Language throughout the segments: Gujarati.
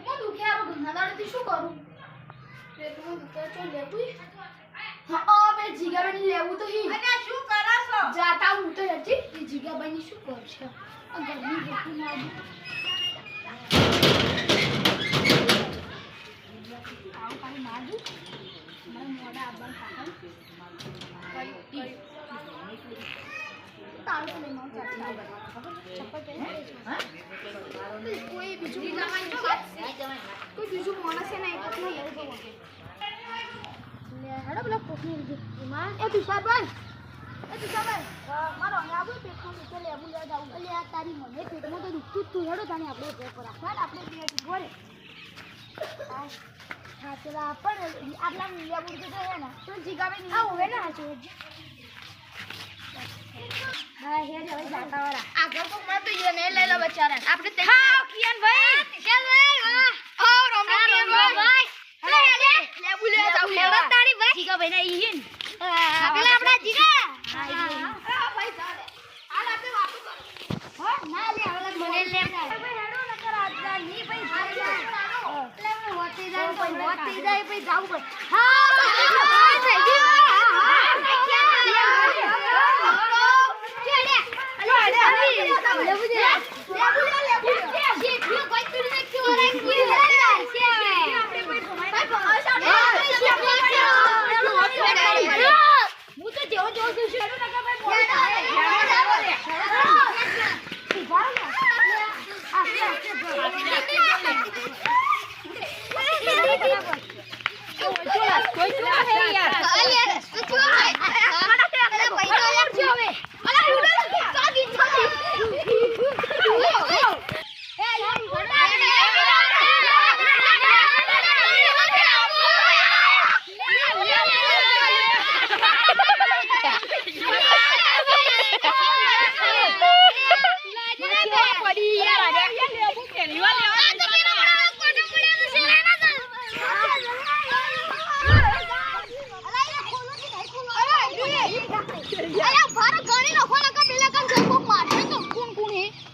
પેટમાં દુખે આ ઘણા દાડેથી શું કરું? પેટમાં દુખે ચો લેવું હા બે બની લેવું તો હી. અને શું કરો છો? જાતા હું તો હજી એ જીગાબાઈની શું કરશે આ ગરમી બહુ લાગે. આવું કાંઈ મારું મારા મોઢા આબા કઈ કઈ તારું લઈ મારું ચાટલા ચપ્પલ પહેરી કોઈ બીજું માણસ એને એક નહીં લે હેડો પેલા કોકની એ તુષારભાઈ એ મારો અહીંયા આવું પેટમાં દુખે લેવું લેવા જાવું એટલે તારી મને પેટમાં તો તાને આપણે ભેગ પર રાખવા આપણે બે બોલે હા પેલા પણ આટલા લેવું તો હે ને તો જીગાવે ના હોવે ને હાચું હા હે હવે જાતા વાળા આગળ એને લઈ લો બચારા. આપણે તે હા કિયાન ભાઈ. કિયાન ભાઈ વાહ હો. રોમ રોમ ભાઈ. લે લે. લે બુલે જાવ લે તારી ભાઈ જીગા ભાઈ ના ઈહિન પેલા આપણા જીગા. હા ભાઈ ચાલે હાલ આપણે વાતો કરો. હો ના લે હવે મને લે. ભાઈ હેડો ન કર આજના ની ભાઈ ભાઈ એટલે હું હોતી જાય પણ હોતી જાય ભાઈ જાવ ભાઈ હા થઈ ગયું હું તો જેવો જેવો છું શેરો નકા ભાઈ કોઈ તો હે યાર એક બે ત્રણ ચાર છ જણા હોય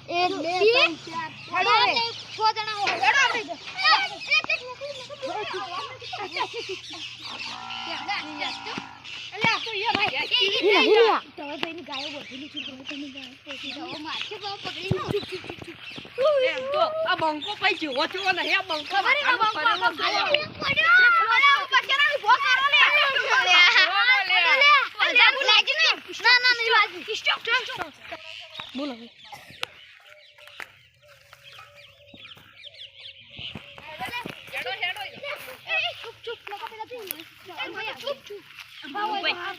આ બંકો પછી જેવો થયો ને હે બંકો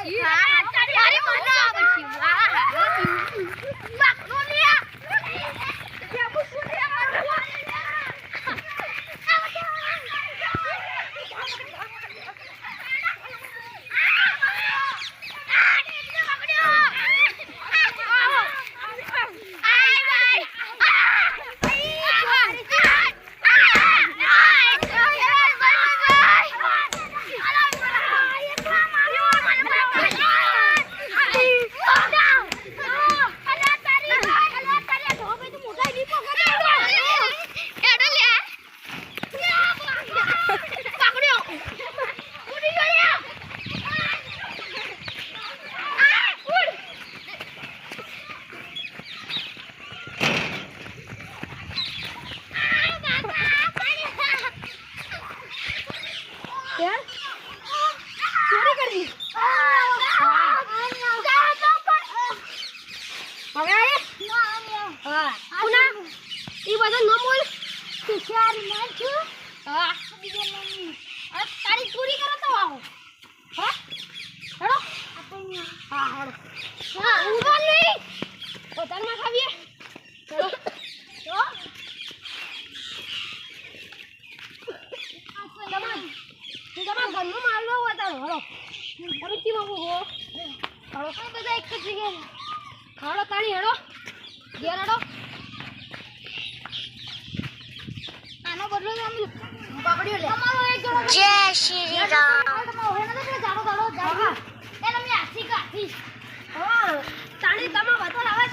તારી ચોરી કરી. હવે હા. પુના, ઈ બધો નો બોલ. શિક્ષાર મન છું હા? ઊભો નહીં. તમે કી માંગો હો? હળો કઈ બધા એક જ જગ્યાએ. ખાડો તાળી હેડો. ઘેર હેડો. આનો બદલો તો અમે પકડ્યો લે. તમારો એક જણો જય શ્રી રામ. તમારો હે નતો પેલો જાડો જાડો જાડો એને મેં આછી કાઠી હા. તાળી તમા બતો લાવો